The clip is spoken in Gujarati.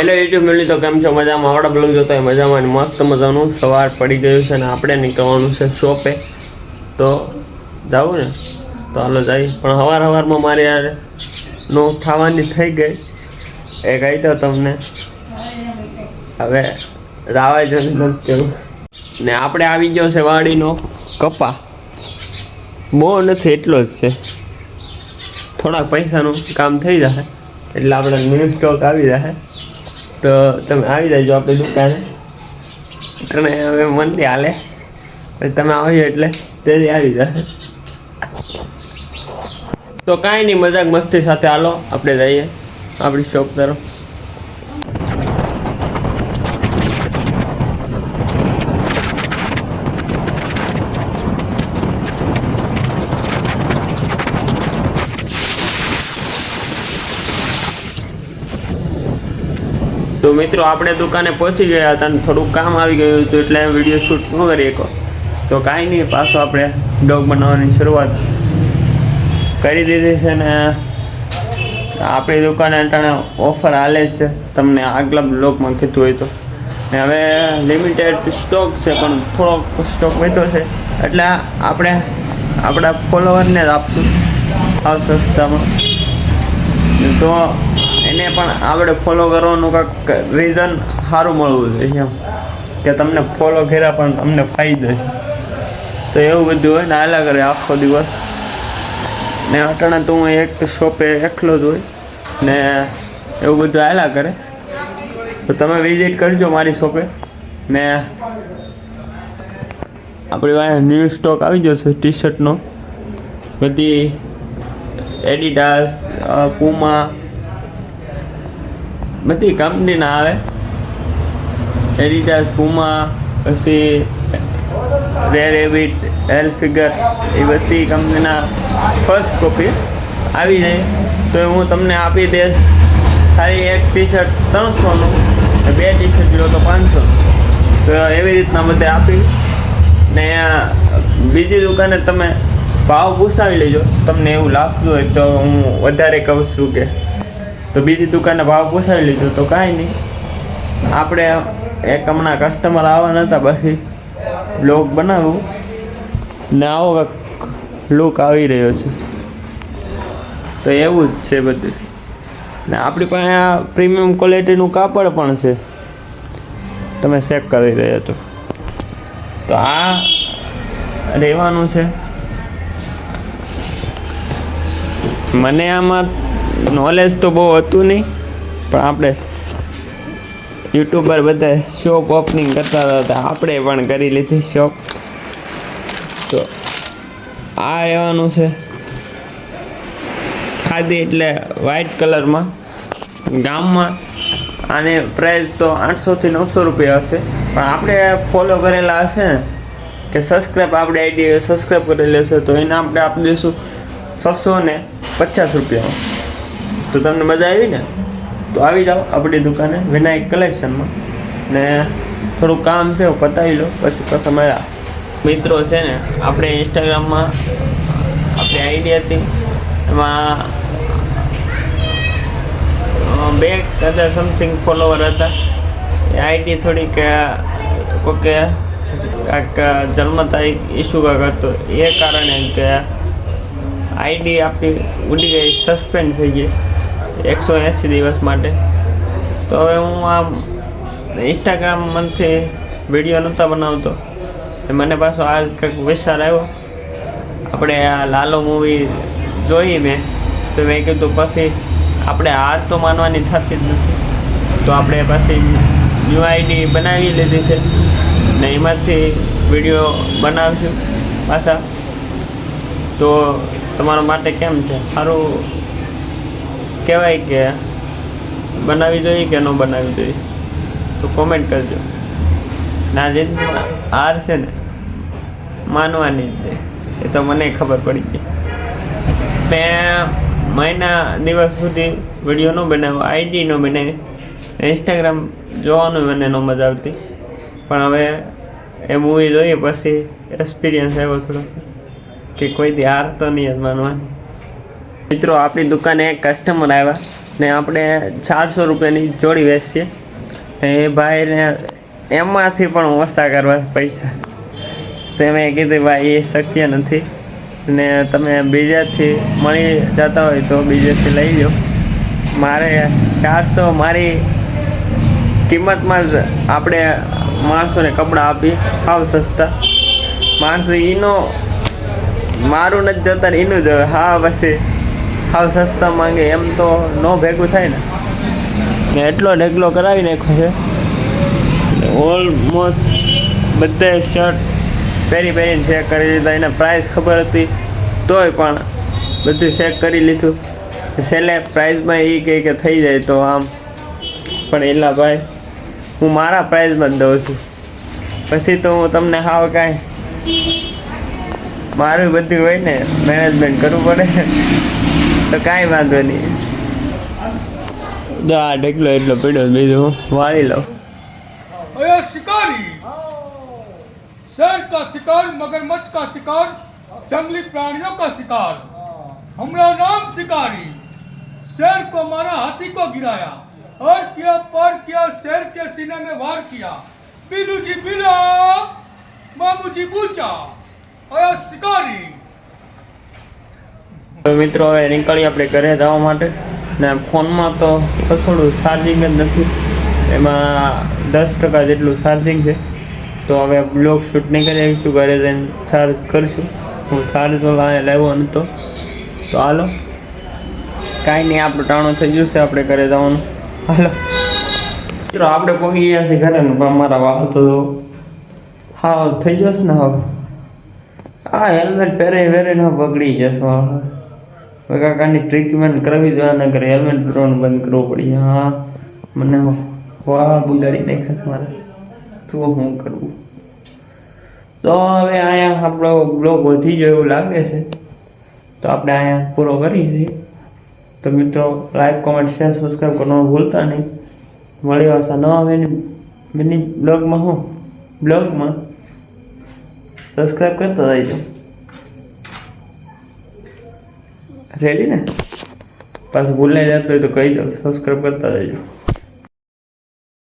હેલો યુટ્યુબ મિલી તો કેમ છો? મજામાં? આવડા બ્લોગ જોતા હોય, મજામાં મસ્ત મજાનું. સવાર પડી ગયું છે અને આપણે નીકળવાનું છે શોપે. તો જાવું ને? તો હાલો જઈએ. પણ સવાર સવારમાં મારે યાર નો ખાવાની થઈ ગઈ. એ કહી દો તમને. હવે રાવા જ ને આપણે આવી ગયો છે વાડીનો કપા. બહુ નથી, એટલો જ છે. થોડાક પૈસાનું કામ થઈ જશે એટલે આપણે ન્યૂ સ્ટોક આવી જશે તો તમે આવી જાયજો આપણી દુકાને. અને હવે મંદી હાલે. પછી તમે આવ્યો એટલે તેથી આવી જશે તો કાંઈ નહીં, મજાક મસ્તી સાથે હાલો, આપણે જઈએ આપણી શોપ તરફ. તો મિત્રો, આપણે દુકાને પહોંચી ગયા હતા અને થોડુંક કામ આવી ગયું હતું એટલે વીડિયો શૂટ ન કરી શકો તો કાંઈ નહીં, પાછો આપણે ડોગ બનાવવાની શરૂઆત કરી દીધી છે ને આપણી દુકાને અટાણે ઓફર હાલે જ છે. તમને આગલા બ્લોકમાં કીધું હોય તો. ને હવે લિમિટેડ સ્ટોક છે, પણ થોડોક સ્ટોક વધ્યો છે. એટલે આપણે આપણા ફોલોવરને જ આપશું આ સસ્તામાં તો એને પણ આપણે ફોલો કરવાનું કાંઈક રીઝન સારું મળવું જોઈએ એમ. કે તમને ફોલો કર્યા પણ તમને ફાયદો છે. તો એવું બધું હોય ને આલા કરે આખો દિવસ. ને અટાણે તો હું એક શોપે એકલો જ હોય. ને એવું બધું આલા કરે. તો તમે વિઝિટ કરજો મારી શોપે ને આપણી પાસે ન્યૂ સ્ટોક આવી જશે ટી શર્ટનો બધી એડિડાસ પુમા બધી કંપનીના આવે. એડિડાસ પુમા પછી રેર એવિટ એલ ફિગર એ બધી કંપનીના ફર્સ્ટ કોપી આવી જાય. તો હું તમને આપી દઈશ. ખાલી એક ટી શર્ટ ત્રણસોનું બે ટી શર્ટ લો તો પાંચસો તો એવી રીતના બધે આપી. ને બીજી દુકાને તમે ભાવ પૂછાવી લેજો. તમને એવું લાગતું હોય તો હું વધારે કહું છું કે તો બીજી દુકાને ભાવ પૂછાવી લીધો તો કાંઈ નહીં. આપણે એક હમણાં કસ્ટમર આવવાના હતા પછી બ્લોગ બનાવું. ને આવો લુક આવી રહ્યો છે. તો એવું જ છે બધું. ને આપણી પાસે આ પ્રીમિયમ ક્વોલિટીનું કાપડ પણ છે. તમે ચેક કરી રહ્યા છો. તો આ રહેવાનું છે. મને આમાં નોલેજ તો બહુ હતું નહીં, પણ આપણે યુટ્યુબર બધા શોપ ઓપનિંગ કરતા હતા આપણે પણ કરી લીધી શોપ તો આ રહેવાનું છે ખાદી એટલે વ્હાઈટ કલરમાં ગામમાં આને પ્રાઇસ તો આઠસોથી નવસો રૂપિયા હશે. પણ આપણે ફોલો કરેલા હશે ને, કે સબસ્ક્રાઈબ આપણે આઈડી સબસ્ક્રાઈબ કરેલી હશે, તો એને આપણે આપી દઈશું છસો ને પચાસ રૂપિયામાં. તો તમને મજા આવી ને? તો આવી જાઓ આપણી દુકાને, વિનાયક કલેક્શનમાં ને થોડું કામ છે પતાવી લો પછી પાછા મળ્યા મિત્રો છે ને, આપણે ઇન્સ્ટાગ્રામમાં આપણી આઈડી હતી. એમાં બે હજાર સમથિંગ ફોલોવર હતા. એ આઈડી થોડીક કોકે કાંઈક જન્મ તારીખ ઇસ્યુ કાંક હતો. એ કારણે કે આઈડી આપણી ઉડી ગઈ સસ્પેન્ડ થઈ ગઈ. એકસો એંસી દિવસ માટે. તો હવે હું આમ ઇન્સ્ટાગ્રામ મનથી વીડિયો નહોતા બનાવતો. મને પાછો આજ કંઈક વિચાર આવ્યો. આપણે આ લાલો મૂવી જોઈ મેં. તો મેં કીધું પછી આપણે હાર તો માનવાની થતી જ નથી. તો આપણે પાછી ન્યૂ આઈડી બનાવી લીધી છે. ને એમાંથી વીડિયો બનાવશું પાછા. તો તમારા માટે કેમ છે? સારું કહેવાય કે બનાવવી જોઈએ કે ન બનાવવી જોઈએ? તો કોમેન્ટ કરજો. ના જે હાર છે ને, માનવાની જ છે. એ તો મને ખબર પડી ગઈ. મેં મહિના દિવસ સુધી વીડિયો ન બનાવ્યો આઈડી ન બનાવી. ઇન્સ્ટાગ્રામ જોવાનું મને ન મજા આવતી. પણ હવે એ મૂવી જોઈએ પછી એક્સપિરિયન્સ આવ્યો થોડો કે કોઈ દી હાર તો નહીં જ માનવાની. મિત્રો, આપણી દુકાને કસ્ટમર આવ્યા ને આપણે ચારસો રૂપિયાની જોડી વેચીએ. એ ભાઈને એમાંથી પણ ઓછા કરવા પૈસા. તો મેં કીધું, ભાઈ, એ શક્ય નથી. ને તમે બીજાથી મળી જતા હોય તો બીજેથી લઈ લો મારે ચારસો મારી કિંમતમાં જ આપણે માણસોને કપડાં આપી સાવ સસ્તા. માણસો એનો મારું નથી જતા એનું જ હા, પછી સાવ સસ્તા માંગે, એમ તો ન ભેગું થાય ને. ને એટલો ઢગલો કરાવી નાખ્યો છે. ઓલમોસ્ટ બધે શર્ટ પહેરી પહેરીને ચેક કરી લીધા. એને પ્રાઇસ ખબર હતી, તોય પણ બધું ચેક કરી લીધું. છેલ્લે પ્રાઇઝમાં એ કહે કે થઈ જાય તો આમ. પણ એલા ભાઈ, હું મારા પ્રાઇઝમાં જ દઉં છું. પછી તો હું તમને હાવ કાંઈ, મારું બધું હોય ને મેનેજમેન્ટ કરવું પડે. તો કાંઈ વાંધો નહીં આ ઢેકલો એટલો પીડ્યો બીજું હું વાળી લઉં अरे शिकारी शेर का शिकार मगरमच्छ का शिकार जंगली प्राणियों का शिकार हमारा नाम शिकारी शेर को मारा हाथी को गिराया और किया पर किया शेर के सीने में वार किया बिलू जी बिला मामू जी बूचा अरे शिकारी તો મિત્રો, હવે નીકળી આપણે ઘરે જવા માટે. ને ફોનમાં તો કસોડું ચાર્જિંગ જ નથી. એમાં દસ ટકા જેટલું ચાર્જિંગ છે. તો હવે બ્લોગ શૂટ નહીં કરી આવીશું ઘરે જઈને ચાર્જ કરશું. હું ચાર્જ અહીંયા લેવો નહોતો તો હાલો. કાંઈ નહીં, આપણું ટાણું થઈ ગયું છે, આપણે ઘરે જવાનું. હાલો. મિત્રો, આપણે પહોંચી ગયા છીએ ઘરે પણ મારા વાહ તો હા થઈ જશે ને હવે. આ હેલ્મેટ પહેરે પહેરે ન બગડી જશે વાળ કાકાની ટ્રીટમેન્ટ કરવી જોઈએ અને ઘરે હેલ્મેટ પહેરવાનું બંધ કરવું પડી. હા, મને વાહ બગાડી નાખ્યા મારે તો હું કરવું તો હવે અહીંયા આપણો બ્લોગ વધી ગયો એવું લાગે છે. તો આપણે અહીંયા પૂરો કરી દઈએ. તો મિત્રો લાઈક કોમેન્ટ શેર સબસ્ક્રાઈબ કરવાનું ભૂલતા નહીં. મળી વાસા ન આવે મિની બ્લોગમાં હું. બ્લોગમાં સબસ્ક્રાઈબ કરતા જઈજો રેડી ને? પાછું ભૂલાઈ જતું હોય તો કહી દો સબસ્ક્રાઈબ કરતા જઈજો